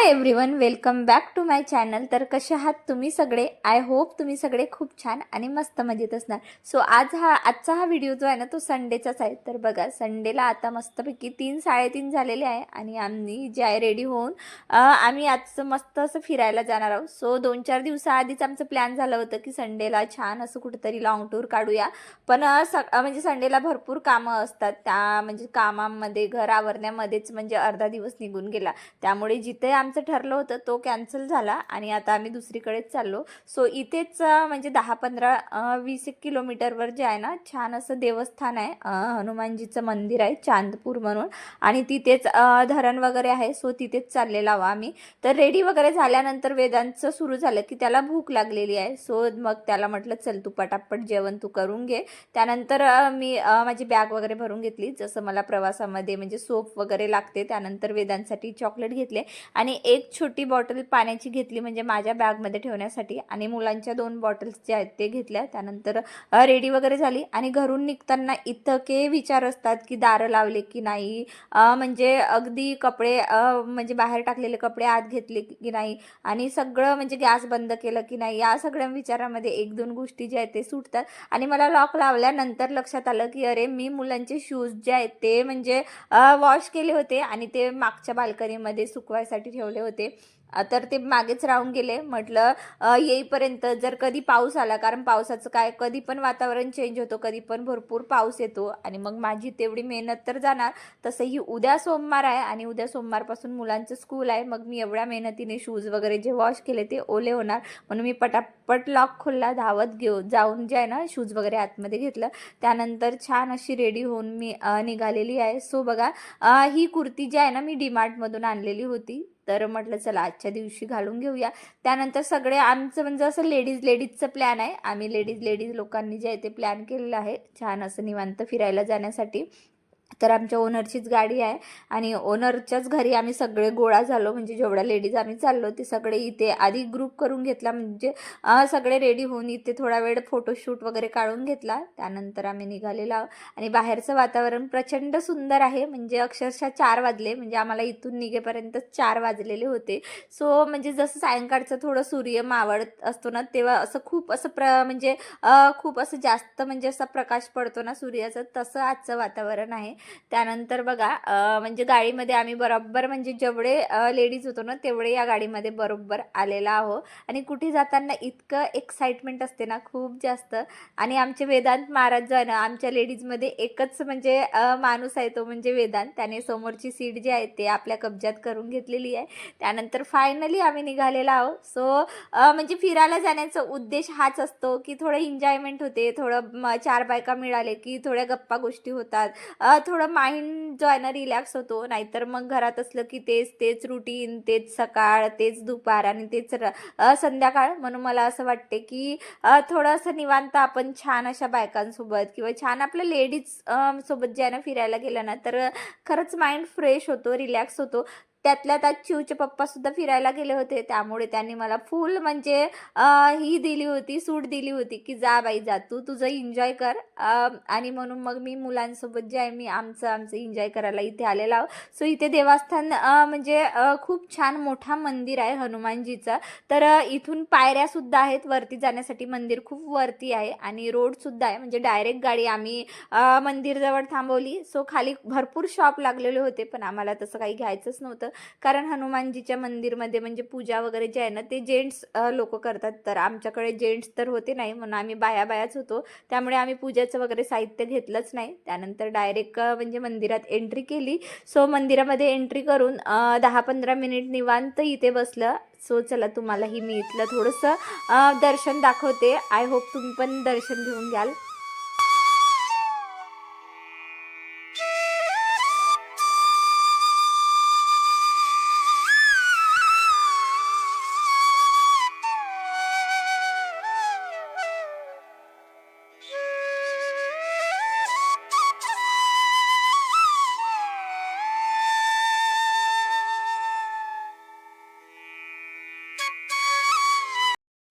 Hi everyone welcome back to my channel तर कसे आहात तुम्ही सगळे? आय होप तुम्ही सगळे खूप छान आणि मस्त मजेत असणार. सो आज हा आजचा हा व्हिडिओ जो आहे ना तो संडेचाच आहे. तर बघा संडेला आता मस्तपैकी तीन साडेतीन झालेले आहे आणि आम्ही जे आहे रेडी होऊन आम्ही आजचं मस्त असं फिरायला जाणार आहोत. सो दोन चार दिवसाआधीच आमचं प्लॅन झालं होतं की संडेला छान असं कुठंतरी लॉंग टूर काढूया. पण स म्हणजे संडेला भरपूर कामं असतात. त्या म्हणजे कामामध्ये घर आवरण्यामध्येच म्हणजे अर्धा दिवस निघून गेला. त्यामुळे जिथे आमचं ठरलं होतं तो कॅन्सल झाला आणि आता आम्ही दुसरीकडेच चाललो. सो इथेच म्हणजे दहा पंधरा वीस एक किलोमीटरवर जे आहे ना छान असं देवस्थान आहे. हनुमानजीचं मंदिर आहे चांदपूर म्हणून. आणि तिथेच धरण वगैरे आहे सो तिथेच चाललेला हवा आम्ही. तर रेडी वगैरे झाल्यानंतर वेदांचं सुरू झालं की त्याला भूक लागलेली आहे. सो मग त्याला म्हटलं चल तू पटापट जेवण तू करून घे. त्यानंतर मी माझी बॅग वगैरे भरून घेतली. जसं मला प्रवासामध्ये म्हणजे सोप वगैरे लागते त्यानंतर वेदांसाठी चॉकलेट घेतले. आणि एक छोटी बॉटल पाण्याची घेतली म्हणजे माझ्या बॅगमध्ये ठेवण्यासाठी आणि मुलांच्या दोन बॉटल्स ज्या आहेत ते घेतल्या. त्यानंतर रेडी वगैरे झाली आणि घरून निघताना इतके विचार असतात की दारं लावले की नाही. म्हणजे अगदी कपडे म्हणजे बाहेर टाकलेले कपडे आत घेतले की नाही आणि सगळं म्हणजे गॅस बंद केलं की नाही. या सगळ्या विचारामध्ये एक दोन गोष्टी ज्या आहेत ते सुटतात. आणि मला लॉक लावल्यानंतर लक्षात आलं की अरे मी मुलांचे शूज जे आहेत ते म्हणजे वॉश केले होते आणि ते मागच्या बाल्कनीमध्ये सुकवायसाठी ठेवले ठेवले होते. तर ते मागेच राहून गेले. म्हटलं येईपर्यंत जर कधी पाऊस आला कारण पावसाचं काय कधी पण वातावरण चेंज होतो कधी पण भरपूर पाऊस येतो आणि मग माझी तेवढी मेहनत तर जाणार. तसंही उद्या सोमवार आहे आणि उद्या सोमवारपासून मुलांचं स्कूल आहे. मग मी एवढ्या मेहनतीने शूज वगैरे जे वॉश केले ते ओले होणार. म्हणून मी पटापट लॉक खोलला धावत घेऊ जाऊन जे आहे ना शूज वगैरे आतमध्ये घेतलं. त्यानंतर छान अशी रेडी होऊन मी निघालेली आहे. सो बघा ही कुर्ती जी आहे ना मी डीमार्टमधून आणलेली होती. तर म्हटलं चला आजच्या दिवशी घालून घेऊया. त्यानंतर सगळे आमचं म्हणजे असं लेडीज लेडीजचं प्लॅन आहे. आम्ही लेडीज लेडीज लोकांनी जे आहे ते प्लॅन केलेलं आहे. छान असं निवांत फिरायला जाण्यासाठी. तर आमच्या ओनरचीच गाडी आहे आणि ओनरच्याच घरी आम्ही सगळे गोळा झालो. म्हणजे जेवढ्या लेडीज आम्ही चाललो ते सगळे इथे आधी ग्रुप करून घेतला. म्हणजे सगळे रेडी होऊन इथे थोडा वेळ फोटोशूट वगैरे काढून घेतला. त्यानंतर आम्ही निघालेलो आहोत. आणि बाहेरचं वातावरण प्रचंड सुंदर आहे. म्हणजे अक्षरशः चार वाजले. म्हणजे आम्हाला इथून निघेपर्यंत चार वाजलेले होते. सो म्हणजे जसं सायंकाळचं थोडं सूर्य मावळत असतो ना तेव्हा असं खूप असं प्र म्हणजे खूप असं जास्त म्हणजे असा प्रकाश पडतो ना सूर्याचं तसं आजचं वातावरण आहे. त्यानंतर बघा म्हणजे गाडीमध्ये आम्ही बरोबर म्हणजे जेवढे लेडीज होतो ना तेवढे या गाडीमध्ये बरोबर आलेला आहो आणि कुठे जाताना इतकं एक्साइटमेंट असते ना खूप जास्त. आणि आमचे वेदांत महाराज जो आहे ना आमच्या लेडीजमध्ये एकच म्हणजे माणूस आहे तो म्हणजे वेदांत. त्याने समोरची सीट जी आहे ते आपल्या कब्जात करून घेतलेली आहे. त्यानंतर फायनली आम्ही निघालेला आहोत. सो म्हणजे फिरायला जाण्याचा उद्देश हाच असतो की थोडं एन्जॉयमेंट होते थोडं चार बायका मिळाले की थोड्या गप्पा गोष्टी होतात. थोडं थोडं माइंड जो आहे ना रिलॅक्स होतो. नाहीतर मग घरात असलं की तेच तेच रुटीन तेच सकाळ तेच दुपार आणि तेच संध्याकाळ. म्हणून मला असं वाटते की थोडं असं निवांत आपण छान अशा बायकांसोबत किंवा छान आपल्या लेडीज सोबत जे आहे ना फिरायला गेलं ना तर खरंच माइंड फ्रेश होतो रिलॅक्स होतो. त्यातल्या त्यात चिवचे पप्पासुद्धा फिरायला गेले होते. त्यामुळे त्यांनी मला फुल म्हणजे ही दिली होती सूट दिली होती की जा बाई जा. तू तुझं एन्जॉय कर. आणि म्हणून मग मी मुलांसोबत जे आहे मी आमचं आमचं एन्जॉय करायला इथे आलेलो आहो सो इथे देवस्थान म्हणजे खूप छान मोठा मंदिर आहे हनुमानजीचं. तर इथून पायऱ्यासुद्धा आहेत. वरती जाण्यासाठी मंदिर खूप वरती आहे. आणि रोडसुद्धा आहे. म्हणजे डायरेक्ट गाडी आम्ही मंदिरजवळ थांबवली. सो खाली भरपूर शॉप लागलेले होते. पण आम्हाला तसं काही घ्यायचंच नव्हतं. कारण हनुमानजीच्या मंदिरमध्ये म्हणजे पूजा वगैरे जे आहे ना ते जेंट्स लोक करतात. तर आमच्याकडे जेंट्स तर होते नाही म्हणून आम्ही बाया बायाच होतो. त्यामुळे आम्ही पूजेचं वगैरे साहित्य घेतलंच नाही. त्यानंतर डायरेक्ट म्हणजे मंदिरात एंट्री केली. सो मंदिरामध्ये एंट्री करून दहा पंधरा मिनिट निवांत इथे बसलं. सो चला तुम्हालाही मी इथलं थोडंसं दर्शन दाखवते. आय होप तुम्ही पण दर्शन घेऊन घ्याल.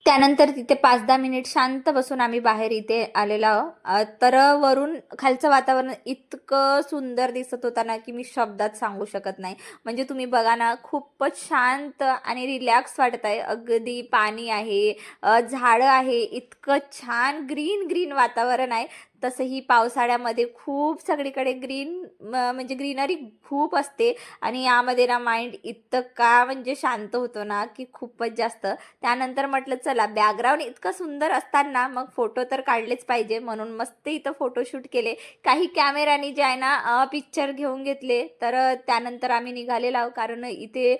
त्यानंतर तिथे पाच दहा मिनिट शांत बसून आम्ही बाहेर इथे आलेलो आहोत. तर वरून खालचं वातावरण इतकं सुंदर दिसत होता ना की मी शब्दात सांगू शकत नाही. म्हणजे तुम्ही बघा ना खूपच शांत आणि रिलॅक्स वाटत आहे. अगदी पाणी आहे झाडं आहे इतकं छान ग्रीन ग्रीन वातावरण आहे. तसंही पावसाळ्यामध्ये खूप सगळीकडे ग्रीन म्हणजे ग्रीनरी खूप असते. आणि यामध्ये ना माइंड इतका म्हणजे शांत होतो ना की खूपच जास्त. त्यानंतर म्हटलं चला बॅकग्राऊंड इतकं सुंदर असताना मग फोटो तर काढलेच पाहिजे. म्हणून मस्त इथं फोटोशूट केले. काही कॅमेरानी जे आहे ना पिक्चर घेऊन घेतले. तर त्यानंतर आम्ही निघालेलो आहोत. कारण इथे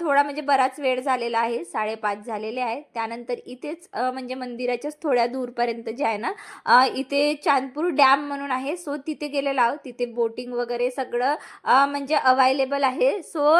थोडा म्हणजे बराच वेळ झालेला आहे. साडेपाच झालेले आहे. त्यानंतर इथेच म्हणजे मंदिराच्याच थोड्या दूरपर्यंत जे आहे ना इथे चार चांदपूर डॅम म्हणून आहे. सो तिथे गेलेलो आहोत. तिथे बोटिंग वगैरे सगळं म्हणजे अवायलेबल आहे. सो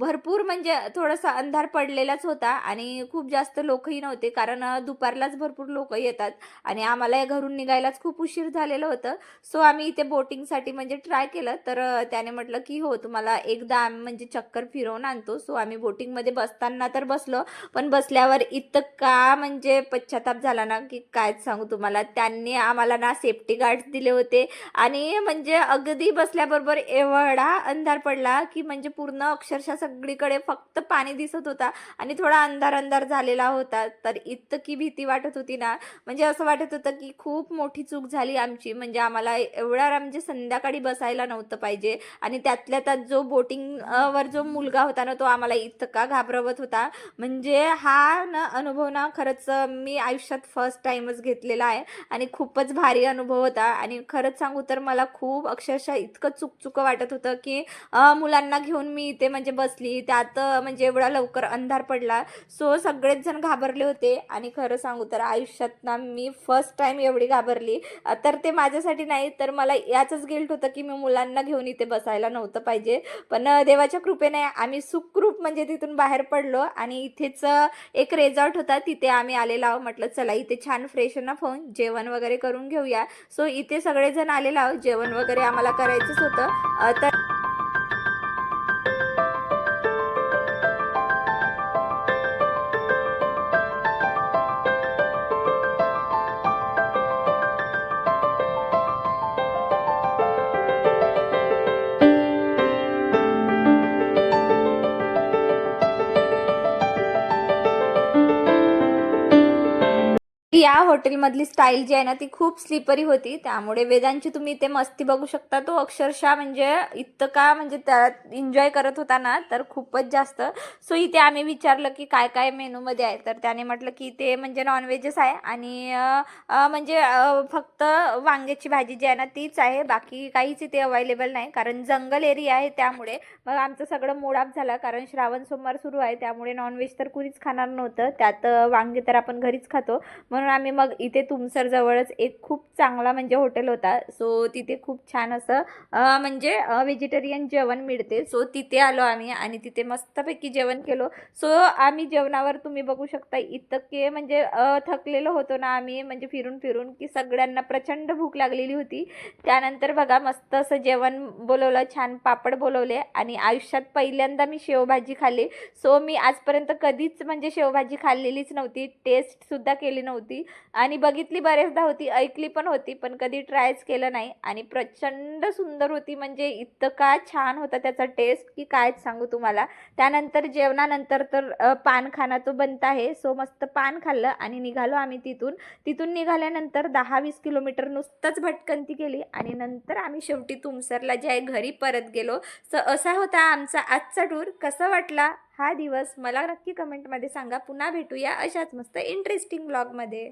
भरपूर म्हणजे थोडासा अंधार पडलेलाच होता आणि खूप जास्त लोकही नव्हते कारण दुपारलाच भरपूर लोक येतात आणि आम्हाला घरून निघायलाच खूप उशीर झालेलं होतं. सो आम्ही इथे बोटिंगसाठी म्हणजे ट्राय केलं तर त्याने म्हटलं की हो तुम्हाला एकदा आम्ही म्हणजे चक्कर फिरवून आणतो. सो आम्ही बोटिंगमध्ये बसताना तर बसलो पण बसल्यावर इतका म्हणजे पश्चाताप झाला ना की काय सांगू तुम्हाला? त्यांनी आम्हाला त्यांना सेफ्टी गार्ड्स दिले होते. आणि म्हणजे अगदी बसल्याबरोबर एवढा अंधार पडला की म्हणजे पूर्ण अक्षरशः सगळीकडे फक्त पाणी दिसत होता आणि थोडा अंधार अंधार झालेला होता. तर इतकी भीती वाटत होती ना म्हणजे असं वाटत होतं की खूप मोठी चूक झाली आमची. म्हणजे आम्हाला एवढा म्हणजे संध्याकाळी बसायला नव्हतं पाहिजे. आणि त्यातल्या त्यात जो बोटिंग वर जो मुलगा होता ना तो आम्हाला इतका घाबरवत होता. म्हणजे हा ना अनुभव ना खरंच मी आयुष्यात फर्स्ट टाइमच घेतलेला आहे. आणि खूपच भारी अनुभव होता. आणि खरंच सांगू तर मला खूप अक्षरशः इतकं चुकचुकं वाटत होतं की मुलांना घेऊन मी इथे म्हणजे बसली. त्यात म्हणजे एवढा लवकर अंधार पडला. सो सगळेच जण घाबरले होते. आणि खरं सांगू तर आयुष्यात ना मी फर्स्ट टाइम एवढी घाबरली. तर ते माझ्यासाठी नाही तर मला याचंच गिल्ट होतं की मी मुलांना घेऊन इथे बसायला नव्हतं पाहिजे. पण देवाच्या कृपेने आम्ही सुखरूप म्हणजे तिथून बाहेर पडलो. आणि इथेच एक रेझॉर्ट होता. तिथे आम्ही आलेलो म्हटलं चला इथे छान फ्रेश अप होऊन जेवण वगैरे करून घेऊ घेऊया. सो इथे सगळेजण आलेले आहोत. जेवण वगैरे आम्हाला करायचंच होतं. तर या हॉटेलमधली स्टाईल जी आहे ना ती खूप स्लिपरी होती. त्यामुळे वेदांची तुम्ही इथे मस्ती बघू शकता. तो अक्षरशः म्हणजे इतका म्हणजे त्यात एन्जॉय करत होता ना तर खूपच जास्त. सो इथे आम्ही विचारलं की काय काय मेनूमध्ये आहे? तर त्याने म्हटलं की ते म्हणजे नॉनव्हेजच आहे आणि म्हणजे फक्त वांग्याची भाजी जी आहे ना तीच आहे. बाकी काहीच इथे अवेलेबल नाही. कारण जंगल एरिया आहे त्यामुळे मग आमचं सगळं मोडाप झालं झाला. कारण श्रावण सोमवार सुरू आहे. त्यामुळे नॉनव्हेज तर कुणीच खाणार नव्हतं. त्यात वांगे तर आपण घरीच खातो. म्हणून आम्ही मग इथे तुमसर जवळच एक खूप चांगला म्हणजे हॉटेल होता. सो तिथे खूप छान असं म्हणजे व्हेजिटेरियन जेवण मिळते. सो तिथे आलो आम्ही आणि तिथे मस्तपैकी जेवण केलो. सो आम्ही जेवणावर तुम्ही बघू शकता इतके म्हणजे थकलेलो होतो ना आम्ही म्हणजे फिरून फिरून की सगळ्यांना प्रचंड भूक लागलेली होती. त्यानंतर बघा मस्त असं जेवण बोलवलं छान पापड बोलवले आणि आयुष्यात पहिल्यांदा मी शेवभाजी खाल्ली. सो मी आजपर्यंत कधीच म्हणजे शेवभाजी खाल्लेलीच नव्हती. टेस्टसुद्धा केली नव्हती. आणि बघितली बरेचदा होती ऐकली पण होती पण कधी ट्रायच केलं नाही आणि प्रचंड सुंदर होती. म्हणजे इतका छान होता त्याचा टेस्ट की कायच सांगू तुम्हाला. त्यानंतर जेवणानंतर तर पान खाना तो बनत आहे. सो मस्त पान खाल्लं आणि निघालो आम्ही तिथून. तिथून निघाल्यानंतर दहा वीस किलोमीटर नुसतंच भटकंती केली आणि नंतर आम्ही शेवटी तुमसरला जे आहे घरी परत गेलो. स असा होता आमचा आजचा टूर कसा वाटला? हा दिवस मला नक्की कमेंटमध्ये सांगा. पुन्हा भेटूया अशाच मस्त इंटरेस्टिंग ब्लॉगमध्ये